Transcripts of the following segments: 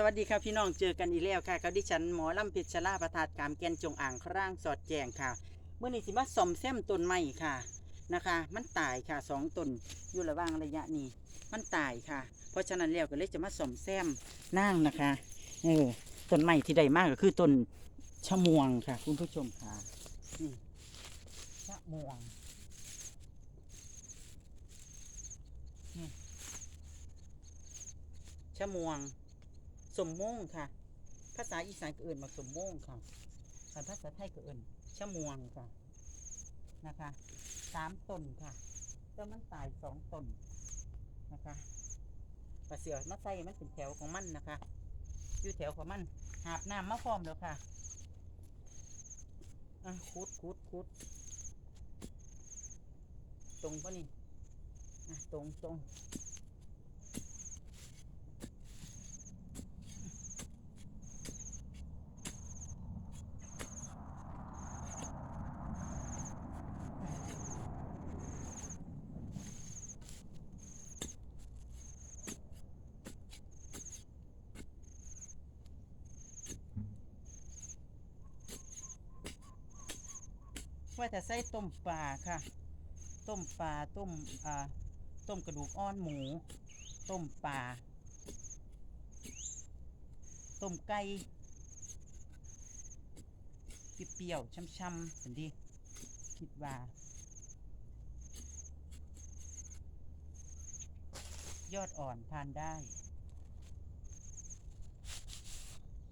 สวัสดีค่ะพี่น้องเจอกันอีกแล้วค่ะกับดิฉันหมอลำเพชรชลาประทาดกามแกนจงอ่างคร่างสอดแจงค่ะเมื่อนี้สิมาซ่อมแซมต้นไม้ค่ะนะคะ มันตายค่ะสองต้นอยู่ระว่างระยะนี้ มันตายค่ะ เพราะฉะนั้นแล้วก็เลยจะมาซ่อมแซมนั่งนะคะเออต้นไม้ที่ได้มากก็คือต้นชะมวงค่ะ คุณผู้ชมค่ะนี่ชะมวงชะมวง สมโมงค่ะ ภาษาอีสานก็เอื่นมาสมโมงค่ะแต่ภาษาไทยก็เอื่นชะมวงค่ะ นะคะสามตนค่ะต้นมันตายสองตนนะคะปลาเสือมาใส่มันเป็นแถวของมันนะคะ อยู่แถวของมัน หาบน้ำมาพร้อมแล้วค่ะอะคุดคุดคุดตรงปะนี่อะตรงตรง ว่าแต่ใส่ต้มปลาค่ะ ต้มปลาต้มอ่าต้มกระดูกอ่อนหมู ต้มปลาต้มไก่เปรี้ยวๆช่ำๆสันดีคิดว่ายอดอ่อนทานได้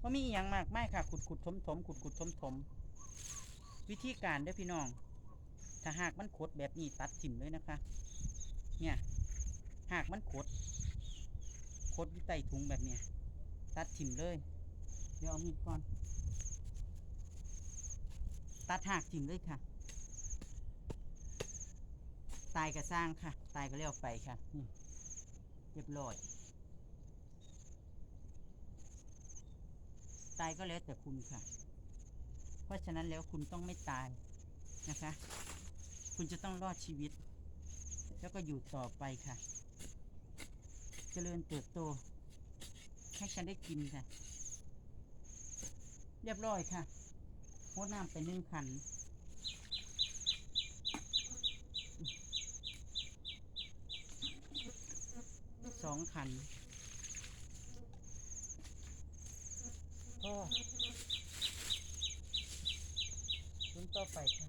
ว่ามีอย่างมากไม่ค่ะขุดขุดถมถมขุดขุดถมถม วิธีการเด้อพี่น้อง ถ้าหากมันขดแบบนี้ตัดถิ่มเลยนะคะ เนี่ยหากมันขดขดอยู่ใต้ถุงแบบเนี้ยตัดถิ่มเลย เดี๋ยวเอามีดก่อน ตัดหากถิ่มเลยค่ะ ตายก็สร้างค่ะ ตายก็เลี้ยวไปค่ะเรียบร้อยตายก็แล้วแต่คุณค่ะ เพราะฉะนั้นแล้วคุณต้องไม่ตายนะคะ คุณจะต้องรอดชีวิต แล้วก็อยู่ต่อไปค่ะ เจริญเติบโต ให้ฉันได้กินค่ะ เรียบร้อยค่ะโคน้ำไปหนึ่งขันสองขันพ่อ รุ่น ต่อไปค่ะ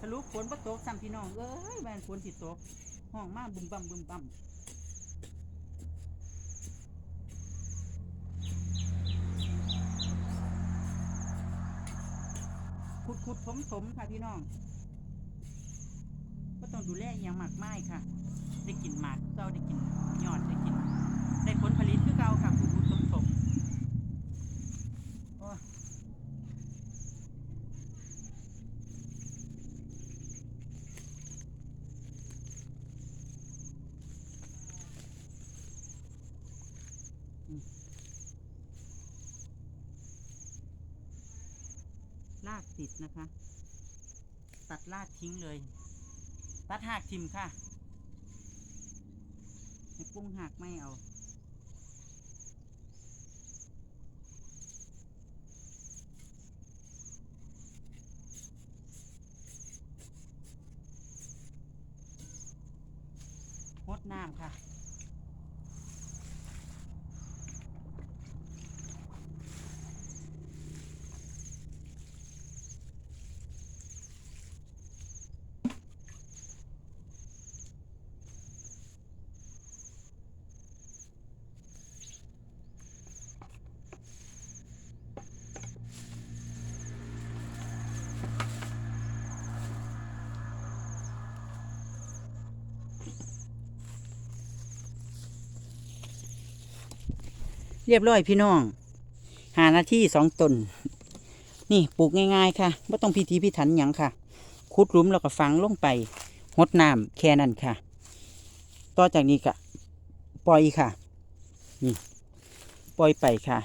ทะลุฝนประตกซ้ำพี่น้องเอ้ยแมนฝนสิตกห้องมาบึมบั่มบึมบั่ม ขุดผมผมค่ะพี่น้องก็ต้องดูแลอย่างมากมายค่ะ ได้กินหมากเจ้าได้กินยอดได้กิน ได้ผลผลิตคือเก่าค่ะขุดขุดถมถมโอ้ยลากติดนะคะ ตัดลากทิ้งเลย ตัดหากทิมค่ะให้ปุ้งหักไม่เอางดน้ำค่ะ เรียบร้อยพี่น้องหานาที่สองตน นี่ปลูกง่ายๆค่ะไม่ต้องพิธีพิถันหยังค่ะขุดหลุมแล้วก็ฝังลงไปหดน้ำแค่นั้นค่ะ ต่อจากนี้ก็ปล่อยค่ะ นี่ ปล่อยไปค่ะ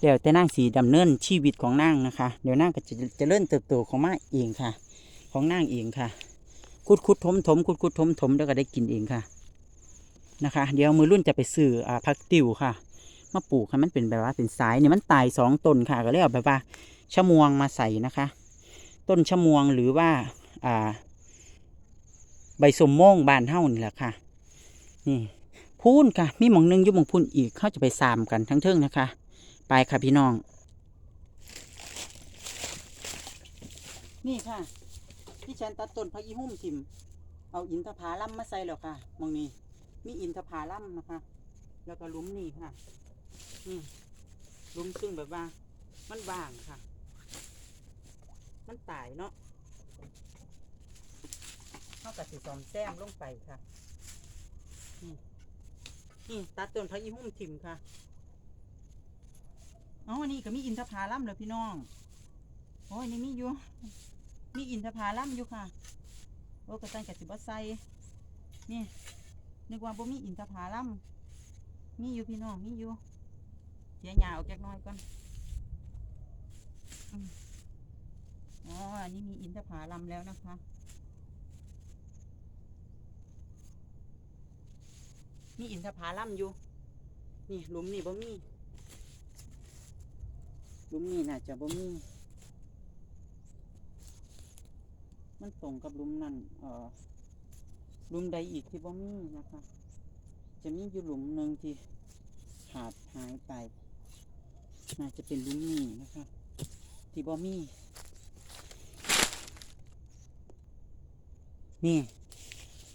เดี๋ยวแต่นางสีดำเนินชีวิตของนางนะคะ เดี๋ยวนางก็จะจะเริ่มเติบโตของมาเองค่ะ ของนางเองค่ะ คุดคุดถมถมคุดคุดถมถมแล้วก็ได้กินเองค่ะ นะคะ เดี๋ยวมือรุ่นจะไปซื้ออ่าพักติวค่ะ มาปลูกให้มันเป็นแบบว่าเป็นสายเนี่ยมันตายสองต้นค่ะก็เลยเอาแบบว่าชะมวงมาใส่นะคะ ต้นชะมวงหรือว่าอ่า ใบสมโมงบานเท่านี่แหละค่ะ นี่พูนค่ะ มีหมองหนึงยุบมองพูนอีกเขาจะไปสามกันทั้งเทิงนะคะ ไปค่ะพี่น้อง นี่ค่ะที่ฉันตัดต้นพระอีหุ่มทิม เอาอินทผาลัมมาใส่แล้วค่ะมองนี้มีอินทผาลัมนะคะ แล้วก็ลุมนี่ค่ะ ลุมซึ่งแบบว่า มันว่างค่ะ มันตายเนาะเข้ากับสีสอมแซมลงไปค่ะนี่นี่ตัดต้นพระอีหุ่มทิมค่ะอ๋ออันนี้ก็มีอินทผาลัมเลยพี่น้อง โอ้ยนี่มีอยู่ มีอินทผาลัมอยู่ค่ะ โอ้กระตันกับสิบใส่นี่นึกว่าบ่มีอินทผาลัมมีอยู่พี่น้อง มีอยู่ เสียหยาออกจากน้อยก่อนอ๋ออันนี้มีอินทผาลัมแล้วนะคะ มีอินทผาลัมอยู่ นี่หลุมนี่บ่มีหลุมนี่น่าจะบ่มี มันตรงกับหลุมนั่นเอ่อหลุมใดอีกที่บ่มีนะคะ จะมีอยู่หลุมหนึ่งที่ขาดหายไป น่าจะเป็นลุมนี้นะคะที่บ่มีนี่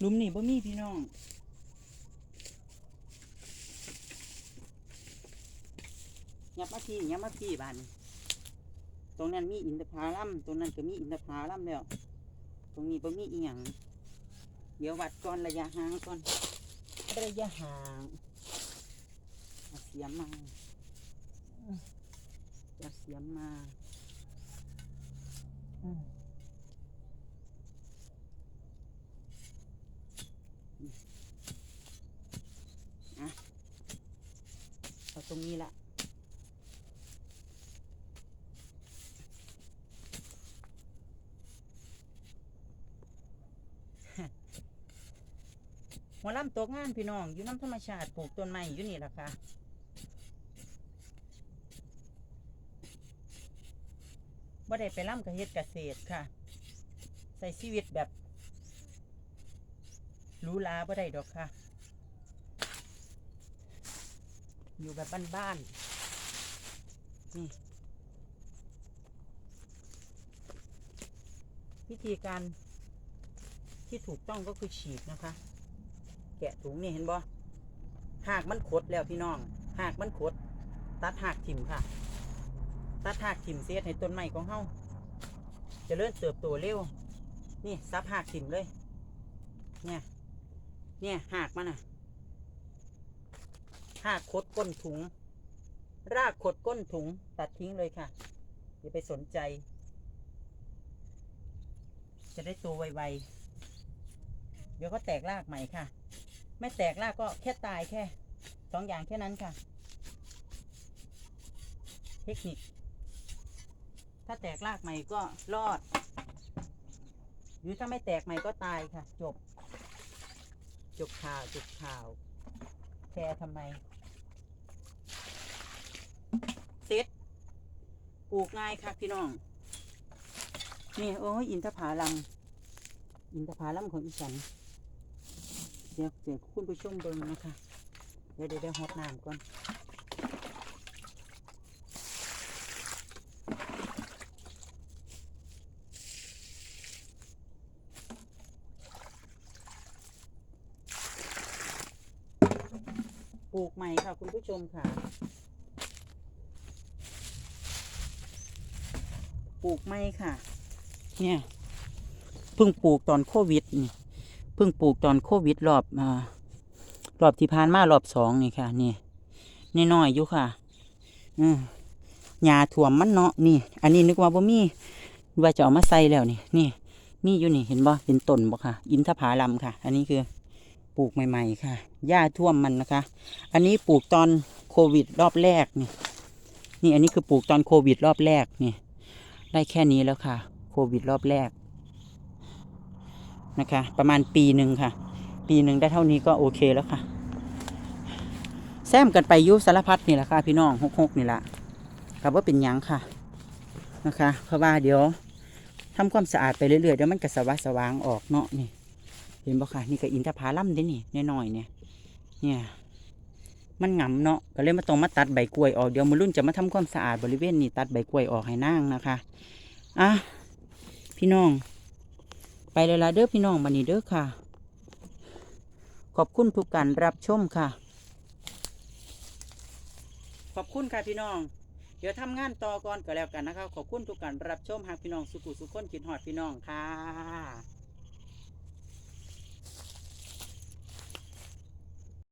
ลุมนี่บ่มีพี่น้องยับมาพี่ยับมาพี่บานตรงนั้นมีอินทผาลัมตรงนั้นก็มีอินทผาลัมแล้ว ตรงนี้บ่มีอีหยังเดี๋ยววัดก่อนระยะห่างก่อนระยะห่างเสียมมา เอาเสียมมาอืมอะเอาตรงนี้ละหัวลำตกงานพี่น้องอยู่น้ำธรรมชาติปลูกต้นไม้อยู่นี่แหละค่ะ บ่ได้ไปล่ำกับเฮ็ดเกษตรค่ะ ใส่ชีวิตแบบหรูหราบ่ได้ดอกค่ะ อยู่แบบบ้านๆนี่วิธีการที่ถูกต้องก็คือฉีดนะคะ แกะถุงนี่เห็นบ่หากมันขดแล้วพี่น้อง หากมันขด ตัดหากถิ่มค่ะ ตัดหากถิ่มเสียให้ต้นไม้ของเฮาจะเริ่มเติบโตเร็ว นี่ซับหากถิ่มเลย เนี่ย เนี่ยหากมันอะ หากขดก้นถุง รากขดก้นถุง ตัดทิ้งเลยค่ะ อย่าไปสนใจ จะได้โตไวๆ เดี๋ยวก็แตกรากใหม่ค่ะ ไม่แตกรากก็แค่ตายแค่สองอย่างแค่นั้นค่ะ เทคนิค ถ้าแตกรากใหม่ก็รอด หรือถ้าไม่แตกใหม่ก็ตายค่ะ จบ จบข่าวจบข่าวแชร์ทำไมเซ็ตปลูกง่ายค่ะพี่น้อง นี่โอ้ยอินทผาลัมอินทผาลัมของอีสันเดี๋ยวเดี๋ยวคุณผู้ชมเบิ่งนะคะ เดี๋ยวเดี๋ยวเดี๋ยวหดน้ำก่อน ปลูกใหม่ค่ะคุณผู้ ชมค่ะ ปลูกใหม่ค่ะ เนี่ยเพิ่งปลูกตอนโควิดนี่เพิ่งปลูกตอนโควิดรอบอ่ารอบที่ผ่านมารอบสองนี่ค่ะ นี่นี่น้อยๆอยู่ค่ะ อืมหญ้าถ่วมมันเนาะนี่ อันนี้นึกว่าบ่มีว่าจะเอามาใส่แล้วนี่นี่มีอยู่นี่เห็นบ่เป็นต้นบ่ค่ะ อินทผลัมค่ะ อันนี้คือ ปลูกใหม่ๆค่ะ หญ้าท่วมมันนะคะ อันนี้ปลูกตอนโควิดรอบแรกนี่ นี่อันนี้คือปลูกตอนโควิดรอบแรกนี่ ได้แค่นี้แล้วค่ะ โควิดรอบแรกนะคะ ประมาณปีหนึ่งค่ะ ปีหนึ่งได้เท่านี้ก็โอเคแล้วค่ะ แซมกันไปยุสารพัดนี่แหละค่ะ พี่น้องหกๆนี่แหละกับว่าเป็นยังค่ะนะคะ เพราะว่าเดี๋ยวทำความสะอาดไปเรื่อยๆเดี๋ยวมันก็สว่างสว่างออกเนาะนี่ เห็นบ่ค่ะ นี่ก็อินทผลัมเด้นี่น้อยๆเนี่ย เนี่ย มันหงำเนาะ ก็เลยมาต้องมาตัดใบกล้วยออก เดี๋ยวมือรุ่นจะมาทำความสะอาดบริเวณนี้ตัดใบกล้วยออกให้นางนะคะ อะ พี่น้อง ไปเลยละเด้อพี่น้องมานี่เด้อค่ะ ขอบคุณทุกการรับชมค่ะ ขอบคุณค่ะพี่น้องเดี๋ยวทำงานต่อก่อนก็แล้วกันนะคะ ขอบคุณทุกการรับชมหากพี่น้องสุขุสุขคนคิดหอดพี่น้องค่ะ